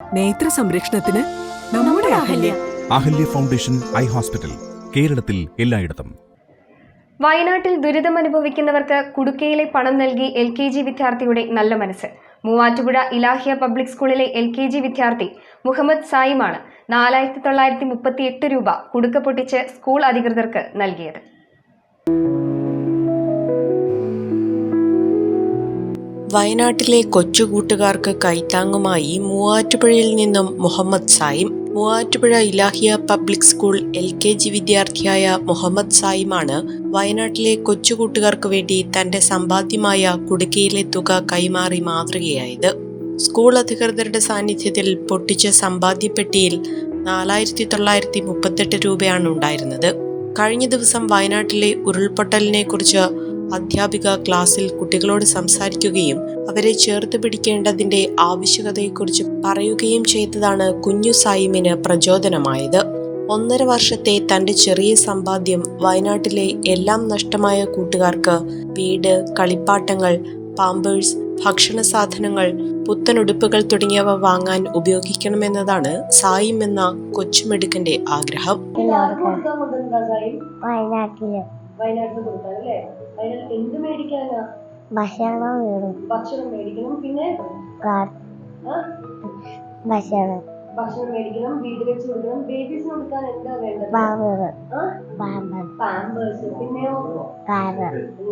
നേത്ര സംരക്ഷണത്തിന് നമ്മുടെ Ahalya. Ahalya. Foundation eye hospital കേരളത്തിൽ എല്ലായിടത്തും. വയനാട്ടിൽ ദുരിതം അനുഭവിക്കുന്നവർക്ക് കുടുക്കയിലെ പണം നൽകി എൽ കെ ജി വിദ്യാർത്ഥിയുടെ നല്ല മനസ്സ്. മൂവാറ്റുപുഴ ഇലാഹിയ പബ്ലിക് സ്കൂളിലെ എൽ കെ ജി വിദ്യാർത്ഥി മുഹമ്മദ് സായിമാണ് നാലായിരത്തി തൊള്ളായിരത്തി മുപ്പത്തി എട്ട് രൂപ കുടുക്ക പൊട്ടിച്ച് സ്കൂൾ അധികൃതർക്ക് നൽകിയത്. വയനാട്ടിലെ കൊച്ചുകൂട്ടുകാർക്ക് കൈത്താങ്ങുമായി മൂവാറ്റുപുഴയിൽ നിന്നും Muhammad Saim Muvattupuzha Ilahia public school L K G വിദ്യാർത്ഥിയായ മുഹമ്മദ് സായിമാണ് വയനാട്ടിലെ കൊച്ചുകൂട്ടുകാർക്ക് വേണ്ടി തന്റെ സമ്പാദ്യമായ കുടുക്കിയിലെ തുക കൈമാറി മാതൃകയായത്. സ്കൂൾ അധികൃതരുടെ സാന്നിധ്യത്തിൽ പൊട്ടിച്ച സമ്പാദ്യപ്പെട്ടിയിൽ നാലായിരത്തി തൊള്ളായിരത്തി മുപ്പത്തെട്ട് രൂപയാണ് ഉണ്ടായിരുന്നത്. കഴിഞ്ഞ ദിവസം വയനാട്ടിലെ ഉരുൾപൊട്ടലിനെ കുറിച്ച് അധ്യാപിക ക്ലാസ്സിൽ കുട്ടികളോട് സംസാരിക്കുകയും അവരെ ചേർത്ത് പിടിക്കേണ്ടതിന്റെ ആവശ്യകതയെക്കുറിച്ച് പറയുകയും ചെയ്തതാണ് കുഞ്ഞു സായിമിന് പ്രചോദനമായത്. ഒന്നര വർഷത്തെ തന്റെ ചെറിയ സമ്പാദ്യം വയനാട്ടിലെ എല്ലാം നഷ്ടമായ കൂട്ടുകാർക്ക് വീട് കളിപ്പാട്ടങ്ങൾ പാമ്പേഴ്സ് ഭക്ഷണ സാധനങ്ങൾ പുത്തനുടുപ്പുകൾ തുടങ്ങിയവ വാങ്ങാൻ ഉപയോഗിക്കണമെന്നതാണ് സായിം എന്ന കൊച്ചുമെടുക്കന്റെ ആഗ്രഹം. വയനാട്ടിൽ എന്ത് മേടിക്കാനാ? ഭക്ഷണം വേണം. ഭക്ഷണം മേടിക്കണം. പിന്നെ? ഭക്ഷണം. ഭക്ഷണം മേടിക്കണം. വീട് വെച്ച് കൊടുക്കണം. ബേബീസ് കൊടുക്കാൻ എന്താ വേണ്ടത്? പാമ്പേഴ്സ്. പിന്നെയോ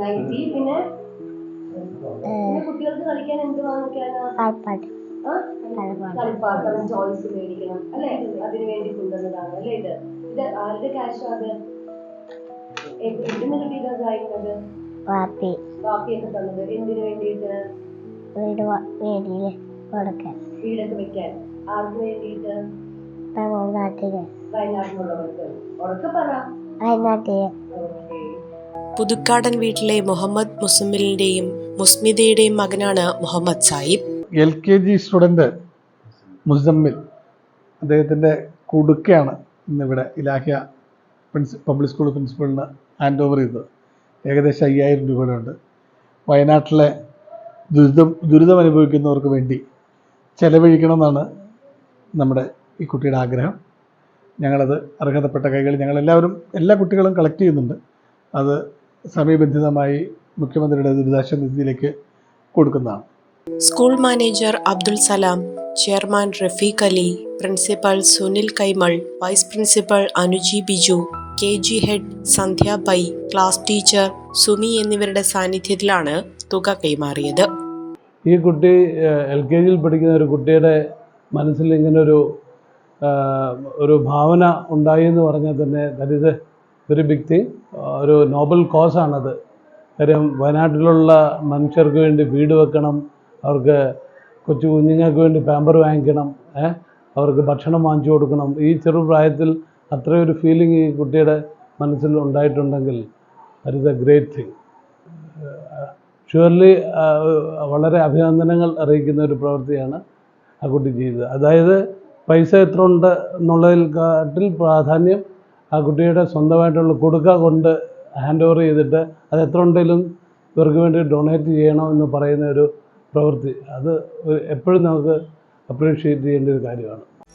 നൈറ്റി. പിന്നെ? കുട്ടികൾക്ക് കളിക്കാൻ എന്ത് വാങ്ങിക്കാനാ? കളിപ്പാട്ടം. ടോയ്സ് മേടിക്കണം. അല്ലേ? അതിനു വേണ്ടി കൊണ്ടുവന്നതാണ്. അല്ലേ ഇത്? ഇത് ആരുടെ ക്യാഷോ അത്? എ- എവിടുന്ന് കിട്ടിയതാ സായിക്കുന്നത് വാപ്പി. കാപ്പിയൊക്കെ തന്നത് എന്തിനു വേണ്ടിയിട്ട്? വീട് വ- വീടിൽ കൊടുക്കാൻ. വീടൊക്കെ വെക്കാൻ. ആർക്ക് വേണ്ടിയിട്ട്? തമിഴ്നാട്ടിൽ വയനാട്ടിലുള്ളവർക്ക്. ഉറക്കെ പറ. വയനാട്ടിൽ. പുതുക്കാടൻ വീട്ടിലെ മുഹമ്മദ് മുസമ്മിലിന്റെയും മുസ്മിതയുടെയും മകനാണ് Muhammad Saib. L K G student Muzammil. അദ്ദേഹത്തിന്റെ കുടുക്കയാണ് ഇന്നിവിടെ ഇലാഹ്യ പ്രിൻസി പബ്ലിക് സ്കൂൾ പ്രിൻസിപ്പളിന് ഹാൻഡ് ഓവർ ചെയ്തത്. ഏകദേശം അയ്യായിരം രൂപയുടെ ഉണ്ട് വയനാട്ടിലെ ദുരിതം ദുരിതം അനുഭവിക്കുന്നവർക്ക് വേണ്ടി ചെലവഴിക്കണമെന്നാണ് നമ്മുടെ ഈ കുട്ടിയുടെ ആഗ്രഹം. ഞങ്ങളത് അർഹതപ്പെട്ട കൈകളിൽ ഞങ്ങളെല്ലാവരും എല്ലാ കുട്ടികളും കളക്ട് ചെയ്യുന്നുണ്ട്. അത് സമയബന്ധിതമായി മുഖ്യമന്ത്രിയുടെ ദുരിതാശ്വാസ നിധിയിലേക്ക് കൊടുക്കുന്നതാണ്. School manager Abdul Salam chairman Rafeeq Ali principal Sunil Kaimal vice principal Anuji Biju K G head Sandhya Pai class teacher Sumi എന്നിവരുടെ സാന്നിധ്യത്തിലാണ് തുക കൈമാറിയത്. ഈ കുട്ടി എൽ കെ ജിയിൽ പഠിക്കുന്ന ഒരു കുട്ടിയുടെ മനസ്സിൽ ഇങ്ങനെ ഒരു ഒരു ഭാവന ഉണ്ടായി എന്ന് പറഞ്ഞാൽ തന്നെ ദാറ്റ് ബിഗ് തിങ് ഒരു നോബൽ കോസാണത് കാര്യം വയനാട്ടിലുള്ള മനുഷ്യർക്ക് വേണ്ടി വീട് വെക്കണം അവർക്ക് കൊച്ചു കുഞ്ഞുങ്ങൾക്ക് വേണ്ടി പാമ്പർ വാങ്ങിക്കണം അവർക്ക് ഭക്ഷണം വാങ്ങിച്ചു കൊടുക്കണം. ഈ ചെറുപ്രായത്തിൽ അത്രയൊരു ഫീലിംഗ് ഈ കുട്ടിയുടെ മനസ്സിൽ ഉണ്ടായിട്ടുണ്ടെങ്കിൽ that is a great thing surely വളരെ അഭിനന്ദനങ്ങൾ അറിയിക്കുന്ന ഒരു പ്രവൃത്തിയാണ് ആ കുട്ടി ചെയ്തത്. അതായത് പൈസ എത്ര ഉണ്ട് എന്നുള്ളതിൽ കാട്ടിൽ പ്രാധാന്യം ആ കുട്ടിയുടെ സ്വന്തമായിട്ടുള്ള കൊടുക്ക കൊണ്ട് ഹാൻഡ് ഓവർ ചെയ്തിട്ട് അത് എത്ര ഉണ്ടെങ്കിലും ഇവർക്ക് വേണ്ടി ഡൊണേറ്റ് ചെയ്യണം എന്ന് പറയുന്ന ഒരു പ്രവൃത്തി. അത് എപ്പോഴും നമുക്ക് അപ്രീഷിയേറ്റ് ചെയ്യേണ്ട ഒരു കാര്യമാണ്.